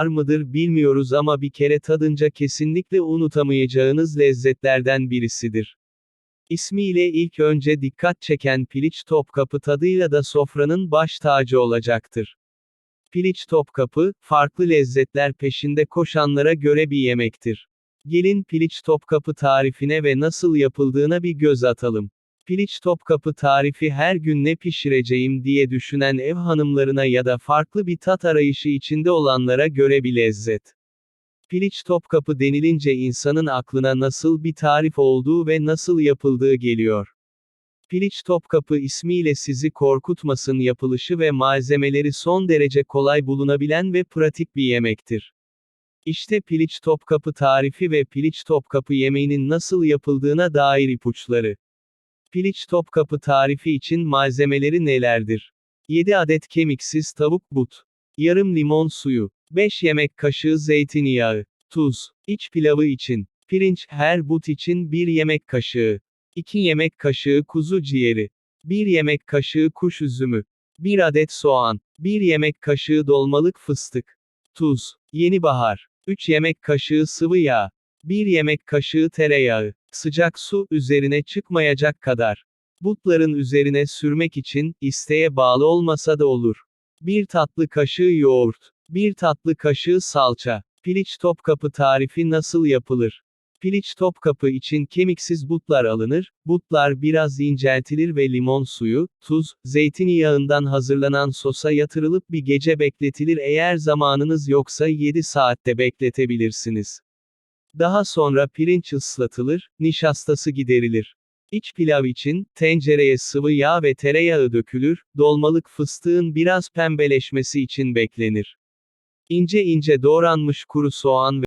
var mıdır bilmiyoruz ama bir kere tadınca kesinlikle unutamayacağınız lezzetlerden birisidir. İsmiyle ilk önce dikkat çeken piliç topkapı tadıyla da sofranın baş tacı olacaktır. Piliç topkapı, farklı lezzetler peşinde koşanlara göre bir yemektir. Gelin piliç topkapı tarifine ve nasıl yapıldığına bir göz atalım. Piliç topkapı tarifi her gün ne pişireceğim diye düşünen ev hanımlarına ya da farklı bir tat arayışı içinde olanlara göre bir lezzet. Piliç topkapı denilince insanın aklına nasıl bir tarif olduğu ve nasıl yapıldığı geliyor. Piliç topkapı ismiyle sizi korkutmasın yapılışı ve malzemeleri son derece kolay bulunabilen ve pratik bir yemektir. İşte piliç topkapı tarifi ve piliç topkapı yemeğinin nasıl yapıldığına dair ipuçları. Piliç topkapı tarifi için malzemeleri nelerdir? 7 adet kemiksiz tavuk but. Yarım limon suyu. 5 yemek kaşığı zeytinyağı. Tuz. İç pilavı için. Pirinç, her but için 1 yemek kaşığı. 2 yemek kaşığı kuzu ciğeri. 1 yemek kaşığı kuş üzümü. 1 adet soğan. 1 yemek kaşığı dolmalık fıstık. Tuz. Yeni bahar. 3 yemek kaşığı sıvı yağ. 1 yemek kaşığı tereyağı. Sıcak su, üzerine çıkmayacak kadar. Butların üzerine sürmek için, isteğe bağlı olmasa da olur. 1 tatlı kaşığı yoğurt. 1 tatlı kaşığı salça. Piliç topkapı tarifi nasıl yapılır? Piliç topkapı için kemiksiz butlar alınır, butlar biraz inceltilir ve limon suyu, tuz, zeytinyağından hazırlanan sosa yatırılıp bir gece bekletilir eğer zamanınız yoksa 7 saatte bekletebilirsiniz. Daha sonra pirinç ıslatılır, nişastası giderilir. İç pilav için, tencereye sıvı yağ ve tereyağı dökülür, dolmalık fıstığın biraz pembeleşmesi için beklenir. İnce ince doğranmış kuru soğan ve